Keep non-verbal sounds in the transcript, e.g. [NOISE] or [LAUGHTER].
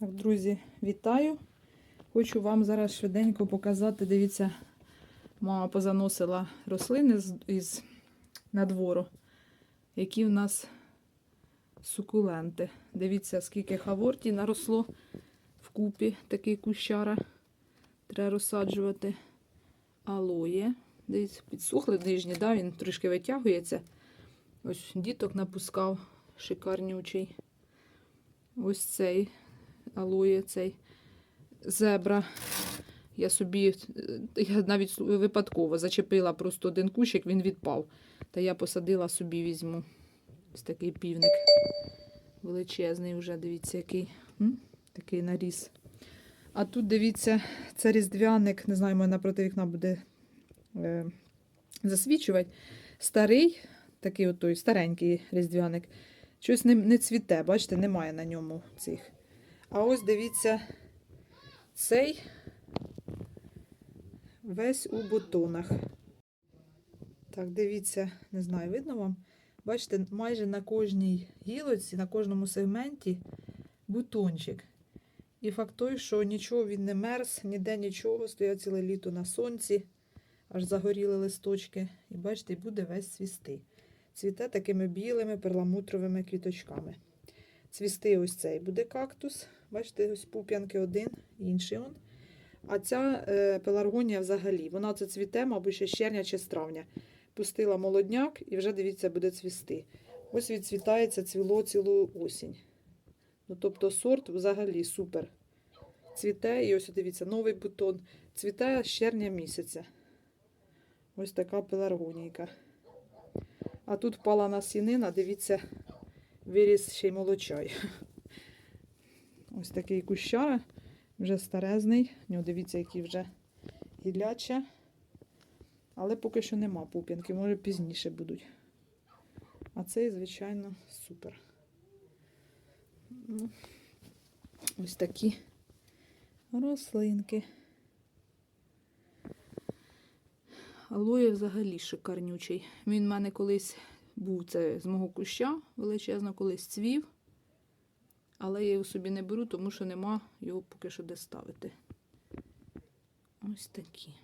Так, друзі, вітаю. Хочу вам зараз швиденько показати. Дивіться, мама позаносила рослини з, із надвору, які в нас сукуленти. Дивіться, скільки хаворті наросло вкупі, такий кущара. Треба розсаджувати. Алоє. Дивіться, підсухли нижні, да? він трішки витягується. Ось діток напускав, шикарнючий. Ось цей алоє, цей зебра. Я собі, е, я навіть випадково зачепила просто один кущик, він відпав. Та я посадила собі, візьму. Ось такий півник. Величезний вже, дивіться, який. М? Такий наріс. А тут, дивіться, це різдвяник, не знаю, мене напроти вікна буде е, засвічувати. Старий, такий от той старенький різдвяник. Щось не, не цвіте, бачите, немає на ньому цих. А ось дивіться, цей весь у бутонах. Так, дивіться, не знаю, видно вам. Бачите, майже на кожній гілоці, на кожному сегменті бутончик. І факт той, що нічого він не мерз, ніде нічого, стоять ціле літо на сонці, аж загоріли листочки. І бачите, буде весь цвісти. Цвіте такими білими перламутровими квіточками. Цвісти ось цей буде кактус. Бачите, ось пуп'янки один, інший он. А ця е, пеларгонія взагалі, вона це цвіте, мабуть, ще з червня чи з травня. Пустила молодняк і вже, дивіться, буде цвісти. Ось відцвітається цвіло цілу осінь. Ну, тобто сорт взагалі супер. Цвіте, і ось дивіться, новий бутон. Цвіте з червня місяця. Ось така пеларгонійка. А тут впала насінина, дивіться, виріс ще й молочай. [LAUGHS] Ось такий кущара, вже старезний. Нього дивіться, які вже гілляча. Але поки що нема пуп'янки, може пізніше будуть. А цей, звичайно, супер. Ну, ось такі рослинки. Алоє взагалі шикарнючий. Він в мене колись був це з мого куща величезно, колись цвів. Але я його собі не беру, тому що нема його поки що де ставити. Ось такі.